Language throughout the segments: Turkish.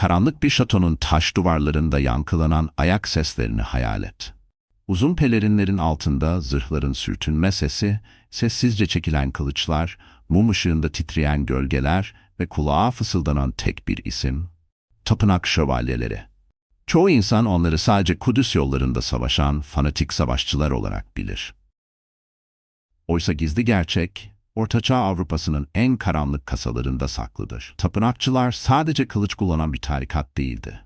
Karanlık bir şatonun taş duvarlarında yankılanan ayak seslerini hayal et. Uzun pelerinlerin altında zırhların sürtünme sesi, sessizce çekilen kılıçlar, mum ışığında titreyen gölgeler ve kulağa fısıldanan tek bir isim, tapınak şövalyeleri. Çoğu insan onları sadece Kudüs yollarında savaşan fanatik savaşçılar olarak bilir. Oysa gizli gerçek, Ortaçağ Avrupa'sının en karanlık kasalarında saklıdır. Tapınakçılar sadece kılıç kullanan bir tarikat değildi.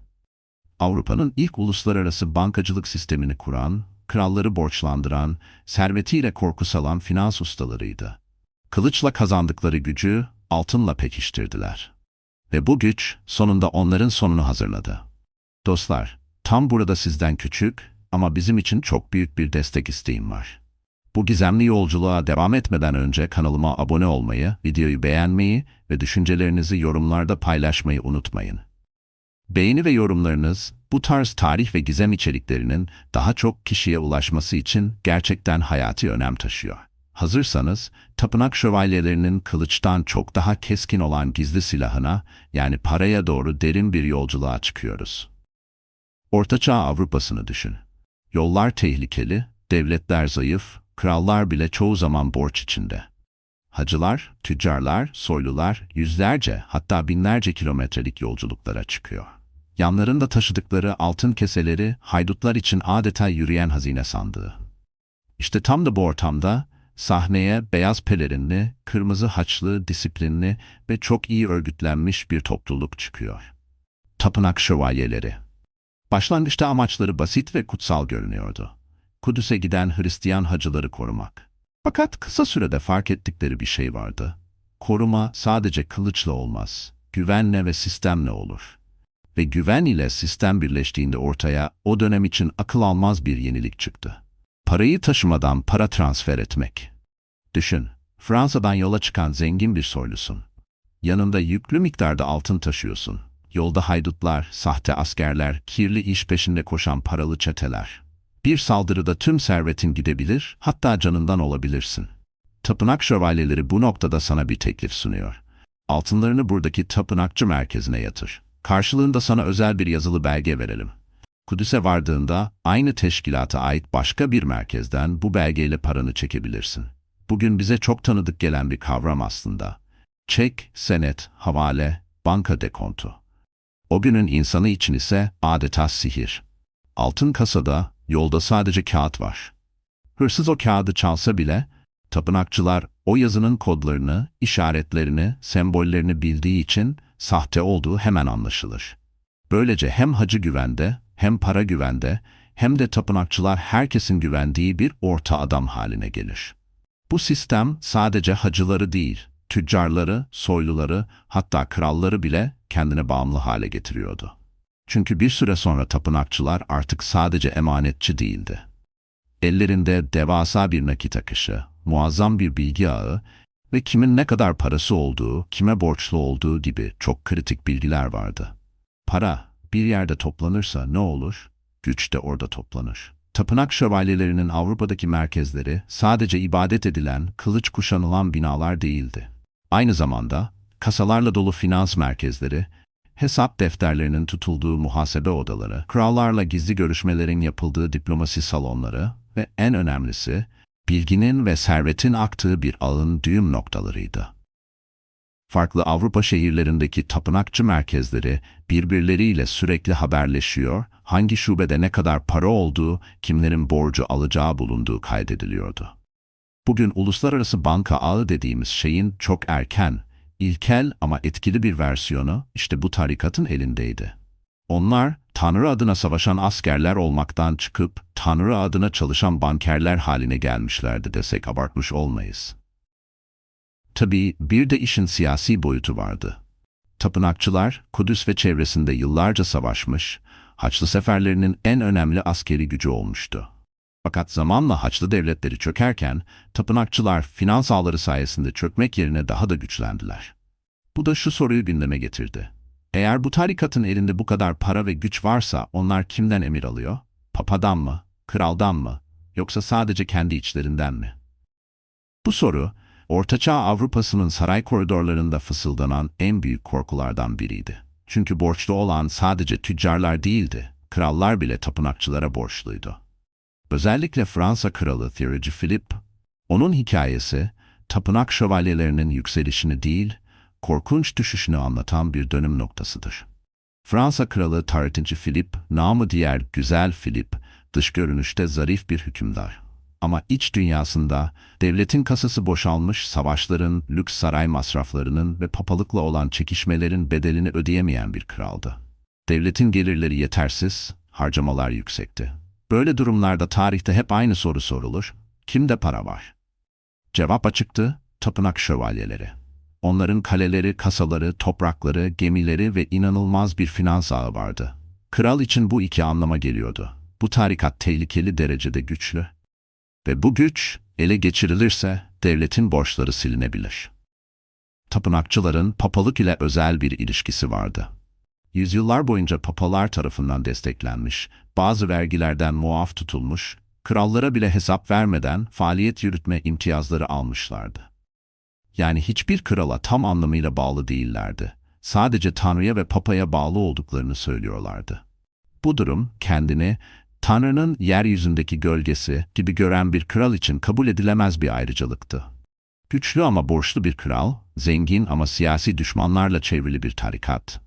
Avrupa'nın ilk uluslararası bankacılık sistemini kuran, kralları borçlandıran, servetiyle korku salan finans ustalarıydı. Kılıçla kazandıkları gücü altınla pekiştirdiler. Ve bu güç sonunda onların sonunu hazırladı. Dostlar, tam burada sizden küçük ama bizim için çok büyük bir destek isteğim var. Bu gizemli yolculuğa devam etmeden önce kanalıma abone olmayı, videoyu beğenmeyi ve düşüncelerinizi yorumlarda paylaşmayı unutmayın. Beğeni ve yorumlarınız bu tarz tarih ve gizem içeriklerinin daha çok kişiye ulaşması için gerçekten hayati önem taşıyor. Hazırsanız, tapınak şövalyelerinin kılıçtan çok daha keskin olan gizli silahına, yani paraya doğru derin bir yolculuğa çıkıyoruz. Ortaçağ Avrupa'sını düşün. Yollar tehlikeli, devletler zayıf, krallar bile çoğu zaman borç içinde. Hacılar, tüccarlar, soylular yüzlerce hatta binlerce kilometrelik yolculuklara çıkıyor. Yanlarında taşıdıkları altın keseleri haydutlar için adeta yürüyen hazine sandığı. İşte tam da bu ortamda sahneye beyaz pelerinli, kırmızı haçlı, disiplinli ve çok iyi örgütlenmiş bir topluluk çıkıyor. Tapınak şövalyeleri. Başlangıçta amaçları basit ve kutsal görünüyordu. Kudüs'e giden Hristiyan hacıları korumak. Fakat kısa sürede fark ettikleri bir şey vardı. Koruma sadece kılıçla olmaz, güvenle ve sistemle olur. Ve güven ile sistem birleştiğinde ortaya o dönem için akıl almaz bir yenilik çıktı. Parayı taşımadan para transfer etmek. Düşün, Fransa'dan yola çıkan zengin bir soylusun. Yanında yüklü miktarda altın taşıyorsun. Yolda haydutlar, sahte askerler, kirli iş peşinde koşan paralı çeteler. Bir saldırıda tüm servetin gidebilir, hatta canından olabilirsin. Tapınak şövalyeleri bu noktada sana bir teklif sunuyor. Altınlarını buradaki tapınakçı merkezine yatır. Karşılığında sana özel bir yazılı belge verelim. Kudüs'e vardığında aynı teşkilata ait başka bir merkezden bu belgeyle paranı çekebilirsin. Bugün bize çok tanıdık gelen bir kavram aslında. Çek, senet, havale, banka dekontu. O günün insanı için ise adeta sihir. Altın kasada, yolda sadece kağıt var. Hırsız o kağıdı çalsa bile, tapınakçılar o yazının kodlarını, işaretlerini, sembollerini bildiği için sahte olduğu hemen anlaşılır. Böylece hem hacı güvende, hem para güvende, hem de tapınakçılar herkesin güvendiği bir orta adam haline gelir. Bu sistem sadece hacıları değil, tüccarları, soyluları, hatta kralları bile kendine bağımlı hale getiriyordu. Çünkü bir süre sonra tapınakçılar artık sadece emanetçi değildi. Ellerinde devasa bir nakit akışı, muazzam bir bilgi ağı ve kimin ne kadar parası olduğu, kime borçlu olduğu gibi çok kritik bilgiler vardı. Para bir yerde toplanırsa ne olur? Güç de orada toplanır. Tapınak şövalyelerinin Avrupa'daki merkezleri sadece ibadet edilen, kılıç kuşanılan binalar değildi. Aynı zamanda kasalarla dolu finans merkezleri, hesap defterlerinin tutulduğu muhasebe odaları, krallarla gizli görüşmelerin yapıldığı diplomasi salonları ve en önemlisi bilginin ve servetin aktığı bir ağın düğüm noktalarıydı. Farklı Avrupa şehirlerindeki tapınakçı merkezleri birbirleriyle sürekli haberleşiyor, hangi şubede ne kadar para olduğu, kimlerin borcu alacağı bulunduğu kaydediliyordu. Bugün uluslararası banka ağı dediğimiz şeyin çok erken, ilkel ama etkili bir versiyonu işte bu tarikatın elindeydi. Onlar, Tanrı adına savaşan askerler olmaktan çıkıp, Tanrı adına çalışan bankerler haline gelmişlerdi desek abartmış olmayız. Tabii bir de işin siyasi boyutu vardı. Tapınakçılar, Kudüs ve çevresinde yıllarca savaşmış, Haçlı seferlerinin en önemli askeri gücü olmuştu. Fakat zamanla Haçlı devletleri çökerken, tapınakçılar finans ağları sayesinde çökmek yerine daha da güçlendiler. Bu da şu soruyu gündeme getirdi. Eğer bu tarikatın elinde bu kadar para ve güç varsa onlar kimden emir alıyor? Papadan mı? Kraldan mı? Yoksa sadece kendi içlerinden mi? Bu soru, Ortaçağ Avrupa'sının saray koridorlarında fısıldanan en büyük korkulardan biriydi. Çünkü borçlu olan sadece tüccarlar değildi, krallar bile tapınakçılara borçluydu. Özellikle Fransa kralı Thierry Philip, onun hikayesi, tapınak şövalyelerinin yükselişini değil, korkunç düşüşünü anlatan bir dönüm noktasıdır. Fransa kralı Tarihçi Philip, namı diğer Güzel Philip, dış görünüşte zarif bir hükümdar. Ama iç dünyasında devletin kasası boşalmış savaşların, lüks saray masraflarının ve papalıkla olan çekişmelerin bedelini ödeyemeyen bir kraldı. Devletin gelirleri yetersiz, harcamalar yüksekti. Böyle durumlarda tarihte hep aynı soru sorulur. Kimde para var? Cevap açıktı, tapınak şövalyeleri. Onların kaleleri, kasaları, toprakları, gemileri ve inanılmaz bir finans ağı vardı. Kral için bu iki anlama geliyordu. Bu tarikat tehlikeli derecede güçlü ve bu güç ele geçirilirse devletin borçları silinebilir. Tapınakçıların papalık ile özel bir ilişkisi vardı. Yüzyıllar boyunca papalar tarafından desteklenmiş, bazı vergilerden muaf tutulmuş, krallara bile hesap vermeden faaliyet yürütme imtiyazları almışlardı. Yani hiçbir krala tam anlamıyla bağlı değillerdi. Sadece Tanrı'ya ve Papa'ya bağlı olduklarını söylüyorlardı. Bu durum kendini Tanrı'nın yeryüzündeki gölgesi gibi gören bir kral için kabul edilemez bir ayrıcalıktı. Güçlü ama borçlu bir kral, zengin ama siyasi düşmanlarla çevrili bir tarikat.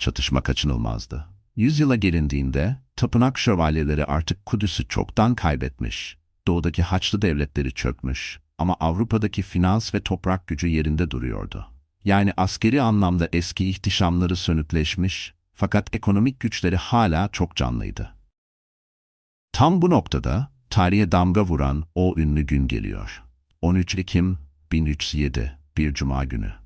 Çatışma kaçınılmazdı. Yüzyıla gelindiğinde, tapınak şövalyeleri artık Kudüs'ü çoktan kaybetmiş, doğudaki Haçlı devletleri çökmüş ama Avrupa'daki finans ve toprak gücü yerinde duruyordu. Yani askeri anlamda eski ihtişamları sönükleşmiş, fakat ekonomik güçleri hala çok canlıydı. Tam bu noktada tarihe damga vuran o ünlü gün geliyor. 13 Ekim 1307, bir cuma günü.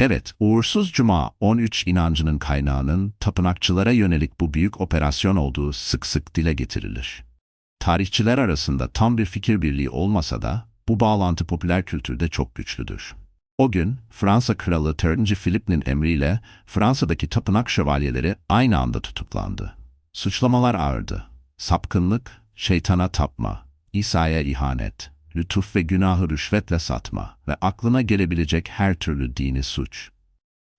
Evet, uğursuz cuma 13 inancının kaynağının tapınakçılara yönelik bu büyük operasyon olduğu sık sık dile getirilir. Tarihçiler arasında tam bir fikir birliği olmasa da bu bağlantı popüler kültürde çok güçlüdür. O gün Fransa Kralı 4. Philip'in emriyle Fransa'daki tapınak şövalyeleri aynı anda tutuklandı. Suçlamalar ağırdı sapkınlık, şeytana tapma, İsa'ya ihanet, lütuf ve günahı rüşvetle satma ve aklına gelebilecek her türlü dini suç.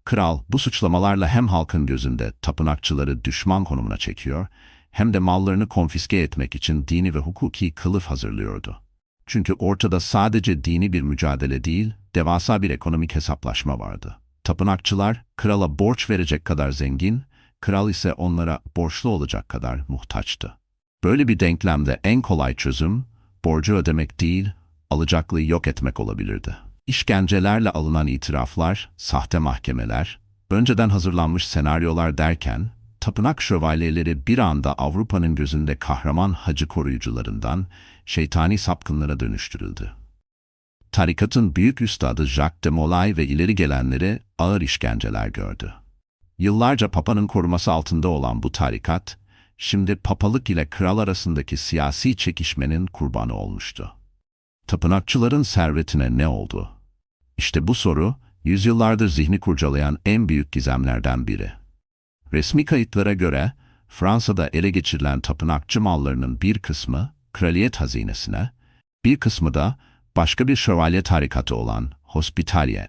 Kral bu suçlamalarla hem halkın gözünde tapınakçıları düşman konumuna çekiyor, hem de mallarını konfiske etmek için dini ve hukuki kılıf hazırlıyordu. Çünkü ortada sadece dini bir mücadele değil, devasa bir ekonomik hesaplaşma vardı. Tapınakçılar krala borç verecek kadar zengin, kral ise onlara borçlu olacak kadar muhtaçtı. Böyle bir denklemde en kolay çözüm, borcu ödemek değil, alacaklıyı yok etmek olabilirdi. İşkencelerle alınan itiraflar, sahte mahkemeler, önceden hazırlanmış senaryolar derken, tapınak şövalyeleri bir anda Avrupa'nın gözünde kahraman hacı koruyucularından şeytani sapkınlara dönüştürüldü. Tarikatın büyük üstadı Jacques de Molay ve ileri gelenleri ağır işkenceler gördü. Yıllarca Papa'nın koruması altında olan bu tarikat, şimdi papalık ile kral arasındaki siyasi çekişmenin kurbanı olmuştu. Tapınakçıların servetine ne oldu? İşte bu soru, yüzyıllardır zihni kurcalayan en büyük gizemlerden biri. Resmi kayıtlara göre, Fransa'da ele geçirilen tapınakçı mallarının bir kısmı kraliyet hazinesine, bir kısmı da başka bir şövalye tarikatı olan Hospitalier,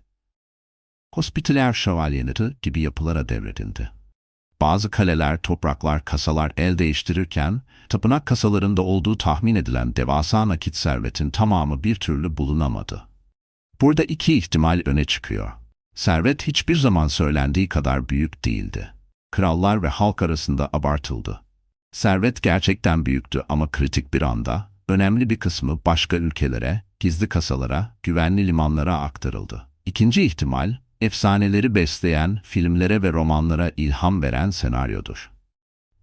Hospitaler şövalyeleri gibi yapılara devredildi. Bazı kaleler, topraklar, kasalar el değiştirirken, tapınak kasalarında olduğu tahmin edilen devasa nakit servetin tamamı bir türlü bulunamadı. Burada iki ihtimal öne çıkıyor. Servet hiçbir zaman söylendiği kadar büyük değildi. Krallar ve halk arasında abartıldı. Servet gerçekten büyüktü ama kritik bir anda, önemli bir kısmı başka ülkelere, gizli kasalara, güvenli limanlara aktarıldı. İkinci ihtimal, efsaneleri besleyen, filmlere ve romanlara ilham veren senaryodur.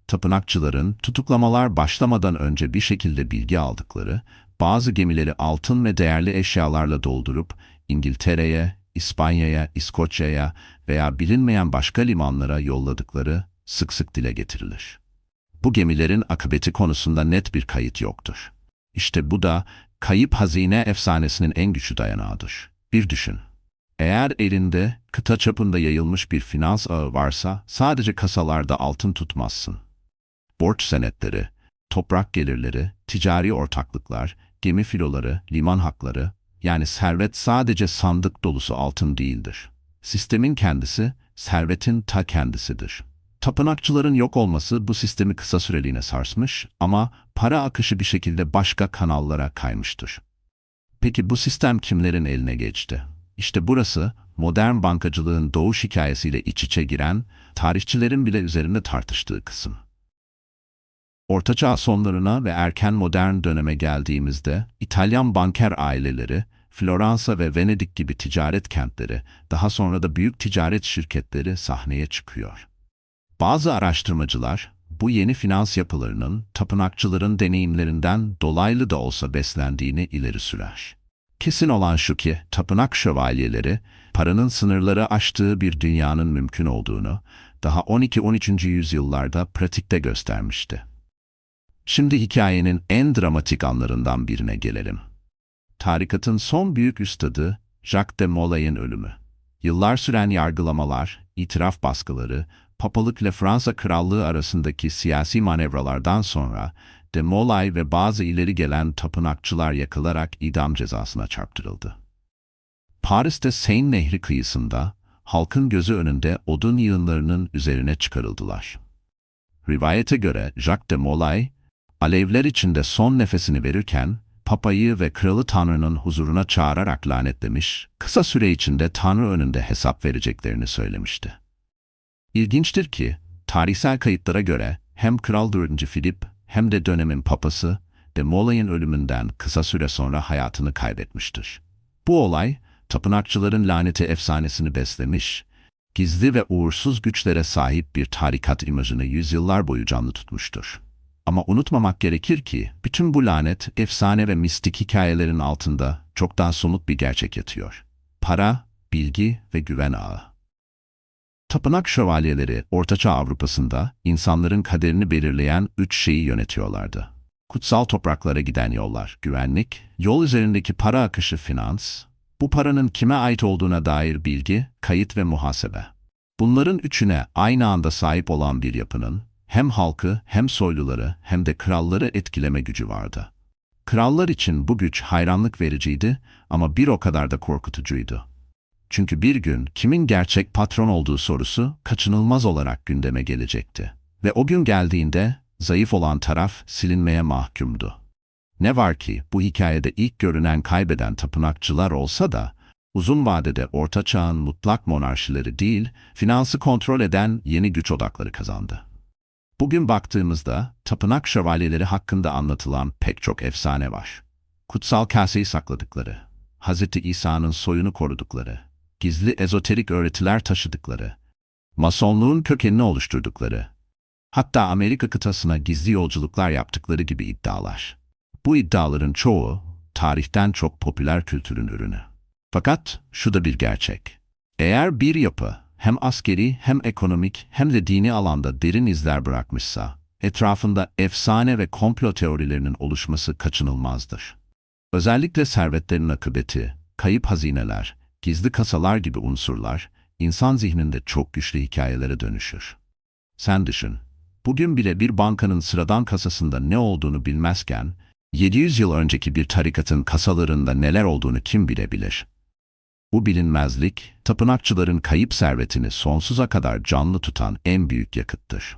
Tapınakçıların tutuklamalar başlamadan önce bir şekilde bilgi aldıkları, bazı gemileri altın ve değerli eşyalarla doldurup İngiltere'ye, İspanya'ya, İskoçya'ya veya bilinmeyen başka limanlara yolladıkları sık sık dile getirilir. Bu gemilerin akıbeti konusunda net bir kayıt yoktur. İşte bu da kayıp hazine efsanesinin en güçlü dayanağıdır. Bir düşün. Eğer elinde kıta çapında yayılmış bir finans ağı varsa sadece kasalarda altın tutmazsın. Borç senetleri, toprak gelirleri, ticari ortaklıklar, gemi filoları, liman hakları, yani servet sadece sandık dolusu altın değildir. Sistemin kendisi servetin ta kendisidir. Tapınakçıların yok olması bu sistemi kısa süreliğine sarsmış ama para akışı bir şekilde başka kanallara kaymıştır. Peki bu sistem kimlerin eline geçti? İşte burası modern bankacılığın doğuş hikayesiyle iç içe giren, tarihçilerin bile üzerinde tartıştığı kısım. Ortaçağ sonlarına ve erken modern döneme geldiğimizde İtalyan banker aileleri, Floransa ve Venedik gibi ticaret kentleri, daha sonra da büyük ticaret şirketleri sahneye çıkıyor. Bazı araştırmacılar bu yeni finans yapılarının tapınakçıların deneyimlerinden dolaylı da olsa beslendiğini ileri sürer. Kesin olan şu ki tapınak şövalyeleri paranın sınırları aştığı bir dünyanın mümkün olduğunu daha 12-13. yüzyıllarda pratikte göstermişti. Şimdi hikayenin en dramatik anlarından birine gelelim. Tarikatın son büyük üstadı Jacques de Molay'ın ölümü. Yıllar süren yargılamalar, itiraf baskıları, papalık ile Fransa Krallığı arasındaki siyasi manevralardan sonra de Molay ve bazı ileri gelen tapınakçılar yakılarak idam cezasına çarptırıldı. Paris'te Seine Nehri kıyısında halkın gözü önünde odun yığınlarının üzerine çıkarıldılar. Rivayete göre Jacques de Molay, alevler içinde son nefesini verirken papayı ve kralı Tanrı'nın huzuruna çağırarak lanetlemiş, kısa süre içinde Tanrı önünde hesap vereceklerini söylemişti. İlginçtir ki, tarihsel kayıtlara göre hem Kral 4. Filip hem de dönemin papası de Molay'ın ölümünden kısa süre sonra hayatını kaybetmiştir. Bu olay, tapınakçıların laneti efsanesini beslemiş, gizli ve uğursuz güçlere sahip bir tarikat imajını yüzyıllar boyu canlı tutmuştur. Ama unutmamak gerekir ki bütün bu lanet, efsane ve mistik hikayelerin altında çok daha somut bir gerçek yatıyor. Para, bilgi ve güven ağı. Tapınak şövalyeleri Ortaçağ Avrupa'sında insanların kaderini belirleyen üç şeyi yönetiyorlardı. Kutsal topraklara giden yollar, güvenlik, yol üzerindeki para akışı finans, bu paranın kime ait olduğuna dair bilgi, kayıt ve muhasebe. Bunların üçüne aynı anda sahip olan bir yapının, hem halkı hem soyluları hem de kralları etkileme gücü vardı. Krallar için bu güç hayranlık vericiydi ama bir o kadar da korkutucuydu. Çünkü bir gün kimin gerçek patron olduğu sorusu kaçınılmaz olarak gündeme gelecekti. Ve o gün geldiğinde zayıf olan taraf silinmeye mahkumdu. Ne var ki bu hikayede ilk görünen kaybeden tapınakçılar olsa da uzun vadede orta çağın mutlak monarşileri değil, finansı kontrol eden yeni güç odakları kazandı. Bugün baktığımızda tapınak şövalyeleri hakkında anlatılan pek çok efsane var. Kutsal kaseyi sakladıkları, Hz. İsa'nın soyunu korudukları, gizli ezoterik öğretiler taşıdıkları, masonluğun kökenini oluşturdukları, hatta Amerika kıtasına gizli yolculuklar yaptıkları gibi iddialar. Bu iddiaların çoğu tarihten çok popüler kültürün ürünü. Fakat şu da bir gerçek. Eğer bir yapı hem askeri hem ekonomik hem de dini alanda derin izler bırakmışsa, etrafında efsane ve komplo teorilerinin oluşması kaçınılmazdır. Özellikle servetlerin akıbeti, kayıp hazineler, gizli kasalar gibi unsurlar, insan zihninde çok güçlü hikayelere dönüşür. Sen düşün, bugün bile bir bankanın sıradan kasasında ne olduğunu bilmezken, 700 yıl önceki bir tarikatın kasalarında neler olduğunu kim bilebilir? Bu bilinmezlik, tapınakçıların kayıp servetini sonsuza kadar canlı tutan en büyük yakıttır.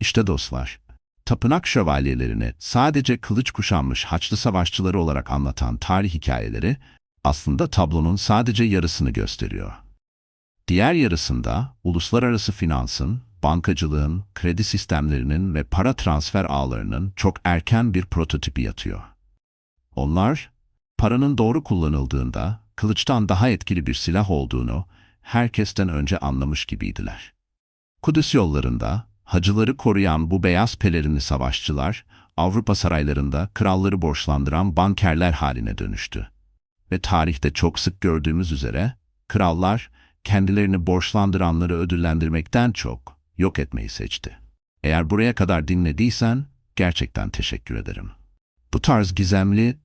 İşte dostlar, tapınak şövalyelerini sadece kılıç kuşanmış haçlı savaşçıları olarak anlatan tarih hikayeleri aslında tablonun sadece yarısını gösteriyor. Diğer yarısında uluslararası finansın, bankacılığın, kredi sistemlerinin ve para transfer ağlarının çok erken bir prototipi yatıyor. Onlar, paranın doğru kullanıldığında kılıçtan daha etkili bir silah olduğunu herkesten önce anlamış gibiydiler. Kudüs yollarında hacıları koruyan bu beyaz pelerini savaşçılar, Avrupa saraylarında kralları borçlandıran bankerler haline dönüştü. Ve tarihte çok sık gördüğümüz üzere, krallar kendilerini borçlandıranları ödüllendirmekten çok yok etmeyi seçti. Eğer buraya kadar dinlediysen, gerçekten teşekkür ederim. Bu tarz gizemli,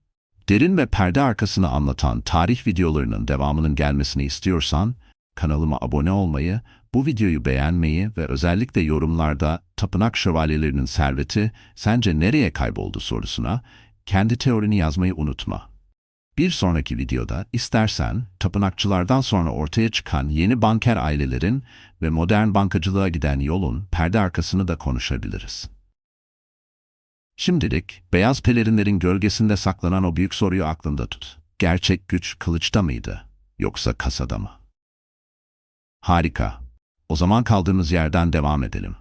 derin ve perde arkasını anlatan tarih videolarının devamının gelmesini istiyorsan, kanalıma abone olmayı, bu videoyu beğenmeyi ve özellikle yorumlarda tapınak şövalyelerinin serveti sence nereye kayboldu sorusuna kendi teorini yazmayı unutma. Bir sonraki videoda istersen tapınakçılardan sonra ortaya çıkan yeni banker ailelerin ve modern bankacılığa giden yolun perde arkasını da konuşabiliriz. Şimdilik beyaz pelerinlerin gölgesinde saklanan o büyük soruyu aklında tut. Gerçek güç kılıçta mıydı yoksa kasada mı? Harika. O zaman kaldığımız yerden devam edelim.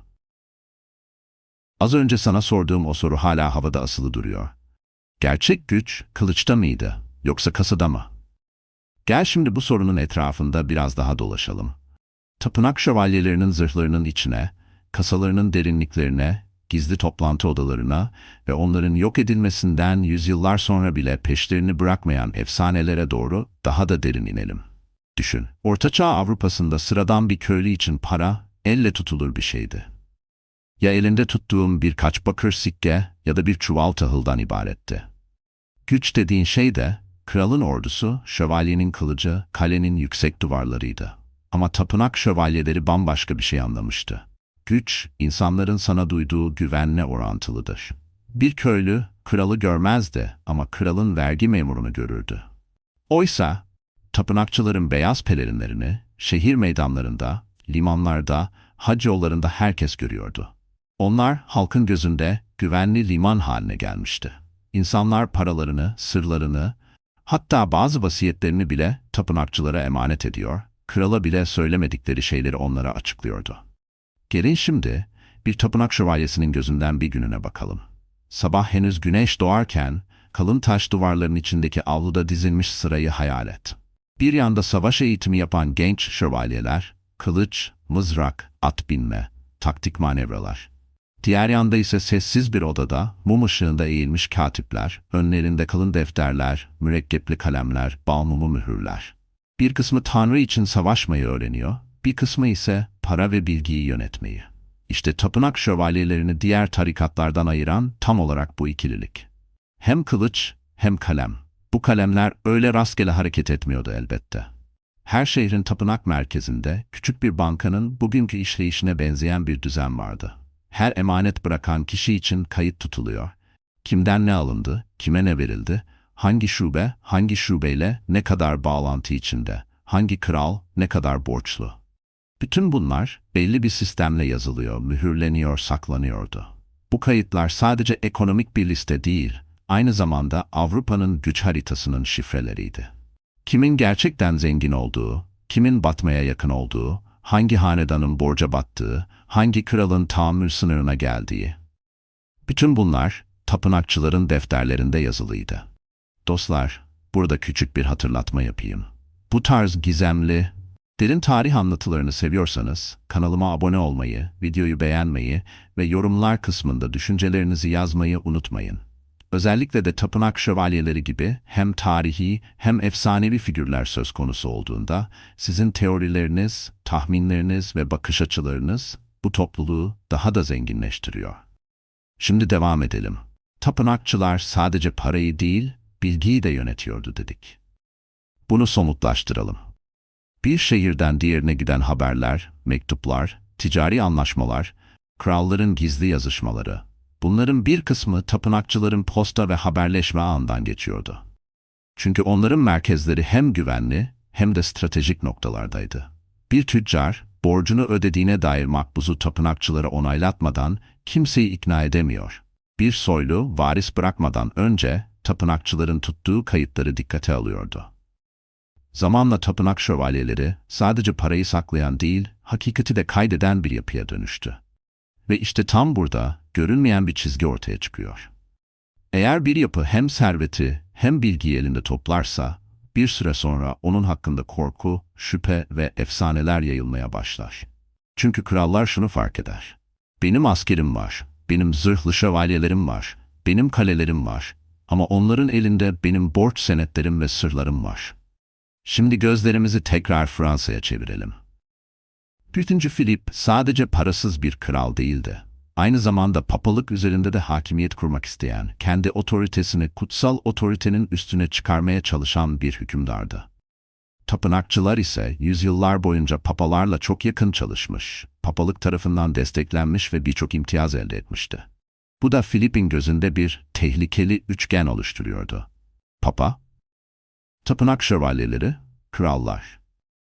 Az önce sana sorduğum o soru hala havada asılı duruyor. Gerçek güç kılıçta mıydı yoksa kasada mı? Gel şimdi bu sorunun etrafında biraz daha dolaşalım. Tapınak şövalyelerinin zırhlarının içine, kasalarının derinliklerine, gizli toplantı odalarına ve onların yok edilmesinden yüzyıllar sonra bile peşlerini bırakmayan efsanelere doğru daha da derin inelim. Düşün, Ortaçağ Avrupa'sında sıradan bir köylü için para elle tutulur bir şeydi. Ya elinde tuttuğum birkaç bakır sikke ya da bir çuval tahıldan ibaretti. Güç dediğin şey de kralın ordusu, şövalyenin kılıcı, kalenin yüksek duvarlarıydı. Ama tapınak şövalyeleri bambaşka bir şey anlamıştı. Güç, insanların sana duyduğu güvenle orantılıdır. Bir köylü kralı görmezdi ama kralın vergi memurunu görürdü. Oysa tapınakçıların beyaz pelerinlerini şehir meydanlarında, limanlarda, hac yollarında herkes görüyordu. Onlar halkın gözünde güvenli liman haline gelmişti. İnsanlar paralarını, sırlarını, hatta bazı vasiyetlerini bile tapınakçılara emanet ediyor, krala bile söylemedikleri şeyleri onlara açıklıyordu. Gelin şimdi bir tapınak şövalyesinin gözünden bir gününe bakalım. Sabah henüz güneş doğarken kalın taş duvarların içindeki avluda dizilmiş sırayı hayal et. Bir yanda savaş eğitimi yapan genç şövalyeler, kılıç, mızrak, at binme, taktik manevralar. Diğer yanda ise sessiz bir odada mum ışığında eğilmiş katipler, önlerinde kalın defterler, mürekkepli kalemler, bal mumu mühürler. Bir kısmı Tanrı için savaşmayı öğreniyor, bir kısmı ise para ve bilgiyi yönetmeyi. İşte tapınak şövalyelerini diğer tarikatlardan ayıran tam olarak bu ikililik. Hem kılıç hem kalem. Bu kalemler öyle rastgele hareket etmiyordu elbette. Her şehrin tapınak merkezinde küçük bir bankanın bugünkü işleyişine benzeyen bir düzen vardı. Her emanet bırakan kişi için kayıt tutuluyor. Kimden ne alındı, kime ne verildi, hangi şube, hangi şubeyle ne kadar bağlantı içinde, hangi kral ne kadar borçlu. Bütün bunlar belli bir sistemle yazılıyor, mühürleniyor, saklanıyordu. Bu kayıtlar sadece ekonomik bir liste değil, aynı zamanda Avrupa'nın güç haritasının şifreleriydi. Kimin gerçekten zengin olduğu, kimin batmaya yakın olduğu, hangi hanedanın borca battığı, hangi kralın tahammül sınırına geldiği. Bütün bunlar tapınakçıların defterlerinde yazılıydı. Dostlar, burada küçük bir hatırlatma yapayım. Bu tarz gizemli, derin tarih anlatılarını seviyorsanız kanalıma abone olmayı, videoyu beğenmeyi ve yorumlar kısmında düşüncelerinizi yazmayı unutmayın. Özellikle de tapınak şövalyeleri gibi hem tarihi hem efsanevi figürler söz konusu olduğunda sizin teorileriniz, tahminleriniz ve bakış açılarınız bu topluluğu daha da zenginleştiriyor. Şimdi devam edelim. Tapınakçılar sadece parayı değil, bilgiyi de yönetiyordu dedik. Bunu somutlaştıralım. Bir şehirden diğerine giden haberler, mektuplar, ticari anlaşmalar, kralların gizli yazışmaları, bunların bir kısmı tapınakçıların posta ve haberleşme ağından geçiyordu. Çünkü onların merkezleri hem güvenli hem de stratejik noktalardaydı. Bir tüccar, borcunu ödediğine dair makbuzu tapınakçılara onaylatmadan kimseyi ikna edemiyor. Bir soylu, varis bırakmadan önce tapınakçıların tuttuğu kayıtları dikkate alıyordu. Zamanla tapınak şövalyeleri sadece parayı saklayan değil, hakikati de kaydeden bir yapıya dönüştü. Ve işte tam burada görünmeyen bir çizgi ortaya çıkıyor. Eğer bir yapı hem serveti hem bilgiyi elinde toplarsa, bir süre sonra onun hakkında korku, şüphe ve efsaneler yayılmaya başlar. Çünkü krallar şunu fark eder. Benim askerim var, benim zırhlı şövalyelerim var, benim kalelerim var ama onların elinde benim borç senetlerim ve sırlarım var. Şimdi gözlerimizi tekrar Fransa'ya çevirelim. 3. Philip sadece parasız bir kral değildi. Aynı zamanda papalık üzerinde de hakimiyet kurmak isteyen, kendi otoritesini kutsal otoritenin üstüne çıkarmaya çalışan bir hükümdardı. Tapınakçılar ise yüzyıllar boyunca papalarla çok yakın çalışmış, papalık tarafından desteklenmiş ve birçok imtiyaz elde etmişti. Bu da Filip'in gözünde bir tehlikeli üçgen oluşturuyordu. Papa, Tapınak şövalyeleri, krallar.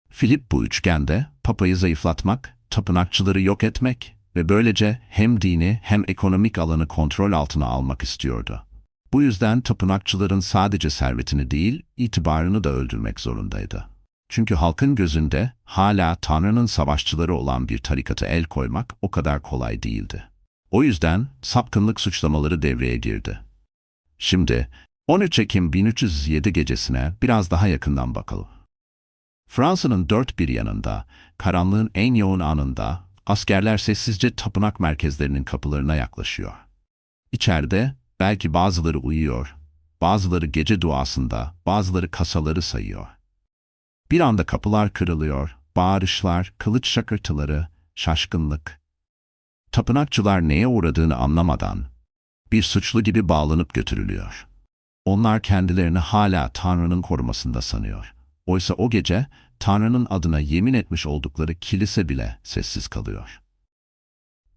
Filip bu üçgende papayı zayıflatmak, tapınakçıları yok etmek ve böylece hem dini hem ekonomik alanı kontrol altına almak istiyordu. Bu yüzden tapınakçıların sadece servetini değil, itibarını da öldürmek zorundaydı. Çünkü halkın gözünde hala Tanrı'nın savaşçıları olan bir tarikata el koymak o kadar kolay değildi. O yüzden sapkınlık suçlamaları devreye girdi. Şimdi 13 Ekim 1307 gecesine biraz daha yakından bakalım. Fransa'nın dört bir yanında, karanlığın en yoğun anında askerler sessizce tapınak merkezlerinin kapılarına yaklaşıyor. İçeride belki bazıları uyuyor, bazıları gece duasında, bazıları kasaları sayıyor. Bir anda kapılar kırılıyor, bağırışlar, kılıç şakırtıları, şaşkınlık. Tapınakçılar neye uğradığını anlamadan bir suçlu gibi bağlanıp götürülüyor. Onlar kendilerini hala Tanrı'nın korumasında sanıyor. Oysa o gece Tanrı'nın adına yemin etmiş oldukları kilise bile sessiz kalıyor.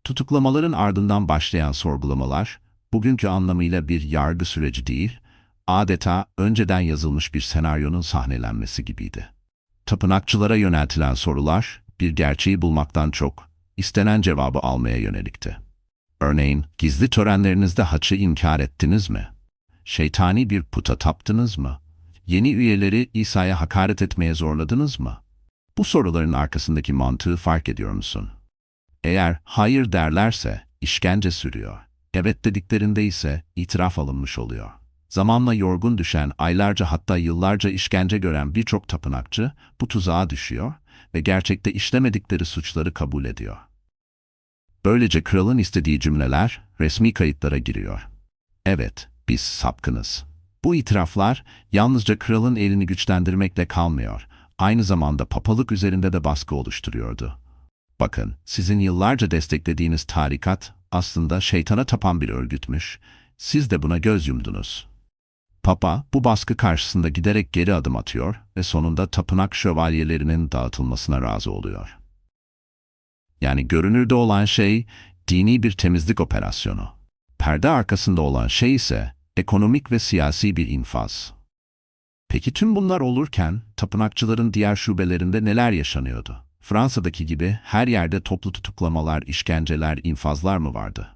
Tutuklamaların ardından başlayan sorgulamalar, bugünkü anlamıyla bir yargı süreci değil, adeta önceden yazılmış bir senaryonun sahnelenmesi gibiydi. Tapınakçılara yöneltilen sorular, bir gerçeği bulmaktan çok, istenen cevabı almaya yönelikti. Örneğin, gizli törenlerinizde haçı inkar ettiniz mi? Şeytani bir puta taptınız mı? Yeni üyeleri İsa'ya hakaret etmeye zorladınız mı? Bu soruların arkasındaki mantığı fark ediyor musun? Eğer hayır derlerse işkence sürüyor. Evet dediklerinde ise itiraf alınmış oluyor. Zamanla yorgun düşen, aylarca hatta yıllarca işkence gören birçok tapınakçı bu tuzağa düşüyor ve gerçekte işlemedikleri suçları kabul ediyor. Böylece kralın istediği cümleler resmi kayıtlara giriyor. Evet, biz sapkınız. Bu itiraflar yalnızca kralın elini güçlendirmekle kalmıyor, aynı zamanda papalık üzerinde de baskı oluşturuyordu. Bakın, sizin yıllarca desteklediğiniz tarikat aslında şeytana tapan bir örgütmüş, siz de buna göz yumdunuz. Papa bu baskı karşısında giderek geri adım atıyor ve sonunda tapınak şövalyelerinin dağıtılmasına razı oluyor. Yani görünürde olan şey dini bir temizlik operasyonu. Perde arkasında olan şey ise ekonomik ve siyasi bir infaz. Peki tüm bunlar olurken tapınakçıların diğer şubelerinde neler yaşanıyordu? Fransa'daki gibi her yerde toplu tutuklamalar, işkenceler, infazlar mı vardı?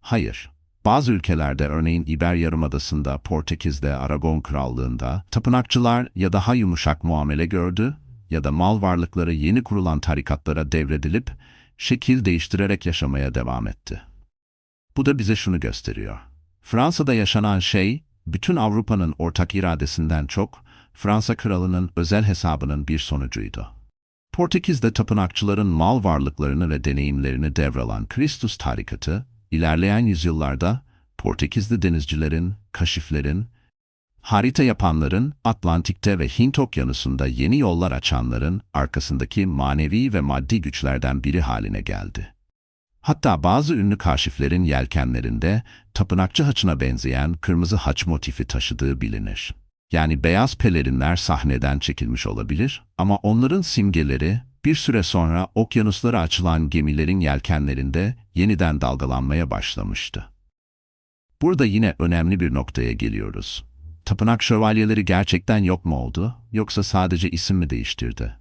Hayır. Bazı ülkelerde örneğin İber Yarımadası'nda, Portekiz'de, Aragon Krallığı'nda tapınakçılar ya daha yumuşak muamele gördü ya da mal varlıkları yeni kurulan tarikatlara devredilip şekil değiştirerek yaşamaya devam etti. Bu da bize şunu gösteriyor. Fransa'da yaşanan şey, bütün Avrupa'nın ortak iradesinden çok, Fransa kralının özel hesabının bir sonucuydu. Portekiz'de tapınakçıların mal varlıklarını ve deneyimlerini devralan Kristus tarikatı, ilerleyen yüzyıllarda Portekizli denizcilerin, kaşiflerin, harita yapanların, Atlantik'te ve Hint okyanusunda yeni yollar açanların arkasındaki manevi ve maddi güçlerden biri haline geldi. Hatta bazı ünlü kaşiflerin yelkenlerinde tapınakçı haçına benzeyen kırmızı haç motifi taşıdığı bilinir. Yani beyaz pelerinler sahneden çekilmiş olabilir ama onların simgeleri bir süre sonra okyanuslara açılan gemilerin yelkenlerinde yeniden dalgalanmaya başlamıştı. Burada yine önemli bir noktaya geliyoruz. Tapınak şövalyeleri gerçekten yok mu oldu yoksa sadece isim mi değiştirdi?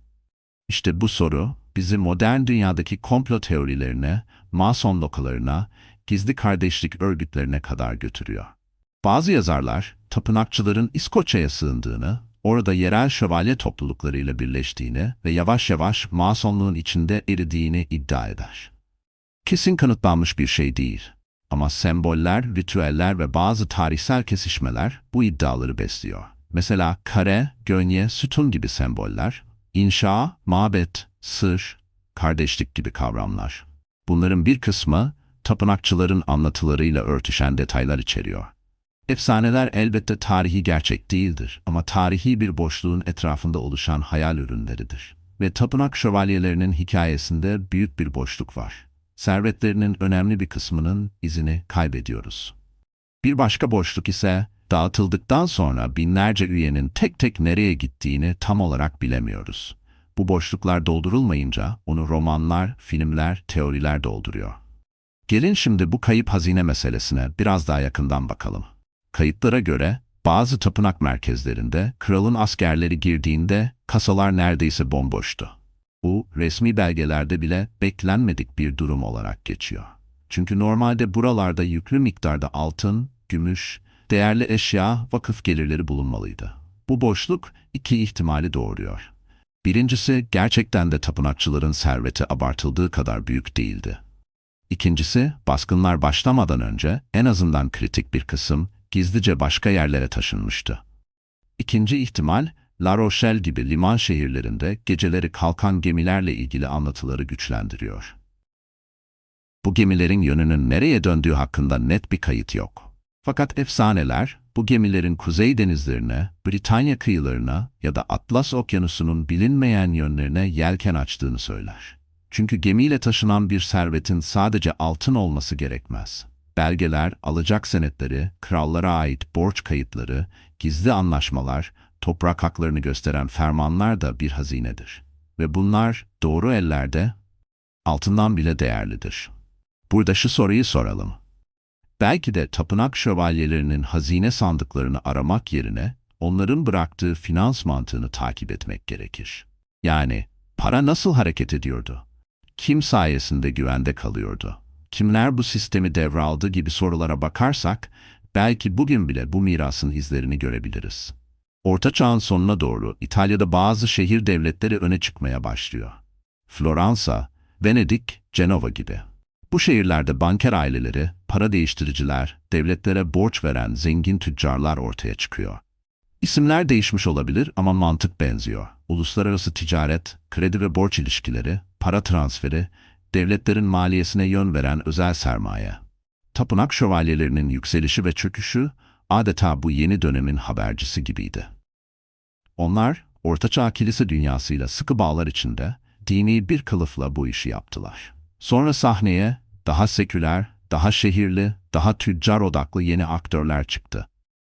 İşte bu soru bizi modern dünyadaki komplo teorilerine, mason lokalarına, gizli kardeşlik örgütlerine kadar götürüyor. Bazı yazarlar, tapınakçıların İskoçya'ya sığındığını, orada yerel şövalye topluluklarıyla birleştiğini ve yavaş yavaş masonluğun içinde eridiğini iddia eder. Kesin kanıtlanmış bir şey değil. Ama semboller, ritüeller ve bazı tarihsel kesişmeler bu iddiaları besliyor. Mesela kare, gönye, sütun gibi semboller, inşa, mabet, sır, kardeşlik gibi kavramlar. Bunların bir kısmı tapınakçıların anlatılarıyla örtüşen detaylar içeriyor. Efsaneler elbette tarihi gerçek değildir ama tarihi bir boşluğun etrafında oluşan hayal ürünleridir. Ve tapınak şövalyelerinin hikayesinde büyük bir boşluk var. Servetlerinin önemli bir kısmının izini kaybediyoruz. Bir başka boşluk ise dağıtıldıktan sonra binlerce üyenin tek tek nereye gittiğini tam olarak bilemiyoruz. Bu boşluklar doldurulmayınca onu romanlar, filmler, teoriler dolduruyor. Gelin şimdi bu kayıp hazine meselesine biraz daha yakından bakalım. Kayıtlara göre Bazı tapınak merkezlerinde kralın askerleri girdiğinde kasalar neredeyse bomboştu. Bu resmi belgelerde bile beklenmedik bir durum olarak geçiyor. Çünkü normalde buralarda yüklü miktarda altın, gümüş, değerli eşya, vakıf gelirleri bulunmalıydı. Bu boşluk iki ihtimali doğuruyor. Birincisi gerçekten de tapınakçıların serveti abartıldığı kadar büyük değildi. İkincisi baskınlar başlamadan önce en azından kritik bir kısım gizlice başka yerlere taşınmıştı. İkinci ihtimal La Rochelle gibi liman şehirlerinde geceleri kalkan gemilerle ilgili anlatıları güçlendiriyor. Bu gemilerin yönünün nereye döndüğü hakkında net bir kayıt yok. Fakat efsaneler bu gemilerin kuzey denizlerine, Britanya kıyılarına ya da Atlas Okyanusu'nun bilinmeyen yönlerine yelken açtığını söyler. Çünkü gemiyle taşınan bir servetin sadece altın olması gerekmez. Belgeler, alacak senetleri, krallara ait borç kayıtları, gizli anlaşmalar, toprak haklarını gösteren fermanlar da bir hazinedir. Ve bunlar doğru ellerde altından bile değerlidir. Burada şu soruyu soralım. Belki de tapınak şövalyelerinin hazine sandıklarını aramak yerine onların bıraktığı finans mantığını takip etmek gerekir. Yani para nasıl hareket ediyordu? Kim sayesinde güvende kalıyordu? Kimler bu sistemi devraldı gibi sorulara bakarsak belki bugün bile bu mirasın izlerini görebiliriz. Orta Çağ'ın sonuna doğru İtalya'da bazı şehir devletleri öne çıkmaya başlıyor. Floransa, Venedik, Cenova gibi. Bu şehirlerde banker aileleri, para değiştiriciler, devletlere borç veren zengin tüccarlar ortaya çıkıyor. İsimler değişmiş olabilir ama mantık benziyor. Uluslararası ticaret, kredi ve borç ilişkileri, para transferi, devletlerin maliyesine yön veren özel sermaye. Tapınak şövalyelerinin yükselişi ve çöküşü adeta bu yeni dönemin habercisi gibiydi. Onlar, Ortaçağ kilise dünyasıyla sıkı bağlar içinde dini bir kılıfla bu işi yaptılar. Sonra sahneye daha seküler, daha şehirli, daha tüccar odaklı yeni aktörler çıktı.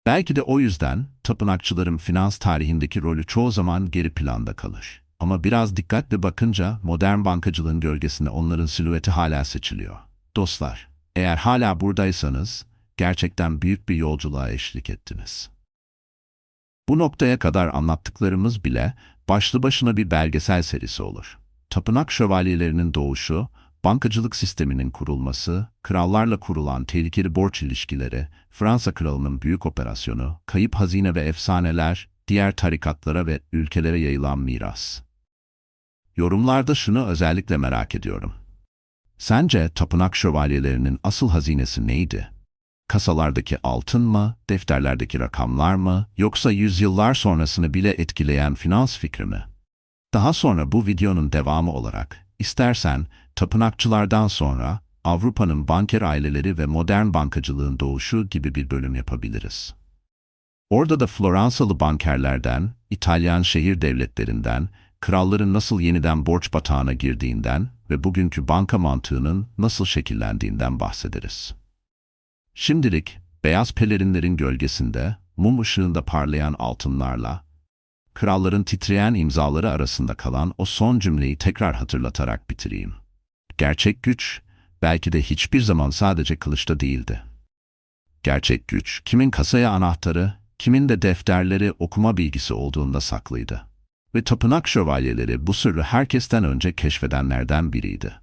Belki de o yüzden tapınakçıların finans tarihindeki rolü çoğu zaman geri planda kalır. Ama biraz dikkatli bakınca modern bankacılığın gölgesinde onların silüeti hala seçiliyor. Dostlar, eğer hala buradaysanız gerçekten büyük bir yolculuğa eşlik ettiniz. Bu noktaya kadar anlattıklarımız bile başlı başına bir belgesel serisi olur. Tapınak şövalyelerinin doğuşu, bankacılık sisteminin kurulması, krallarla kurulan tehlikeli borç ilişkileri, Fransa kralının büyük operasyonu, kayıp hazine ve efsaneler, diğer tarikatlara ve ülkelere yayılan miras. Yorumlarda şunu özellikle merak ediyorum. Sence tapınak şövalyelerinin asıl hazinesi neydi? Kasalardaki altın mı, defterlerdeki rakamlar mı, yoksa yüzyıllar sonrasını bile etkileyen finans fikri mi? Daha sonra bu videonun devamı olarak, istersen tapınakçılardan sonra Avrupa'nın banker aileleri ve modern bankacılığın doğuşu gibi bir bölüm yapabiliriz. Orada da Floransalı bankerlerden, İtalyan şehir devletlerinden, kralların nasıl yeniden borç batağına girdiğinden ve bugünkü banka mantığının nasıl şekillendiğinden bahsederiz. Şimdilik beyaz pelerinlerin gölgesinde, mum ışığında parlayan altınlarla, kralların titreyen imzaları arasında kalan o son cümleyi tekrar hatırlatarak bitireyim. Gerçek güç, belki de hiçbir zaman sadece kılıçta değildi. Gerçek güç, kimin kasaya anahtarı, kimin de defterleri okuma bilgisi olduğunda saklıydı. Ve tapınak şövalyeleri bu sırrı herkesten önce keşfedenlerden biriydi.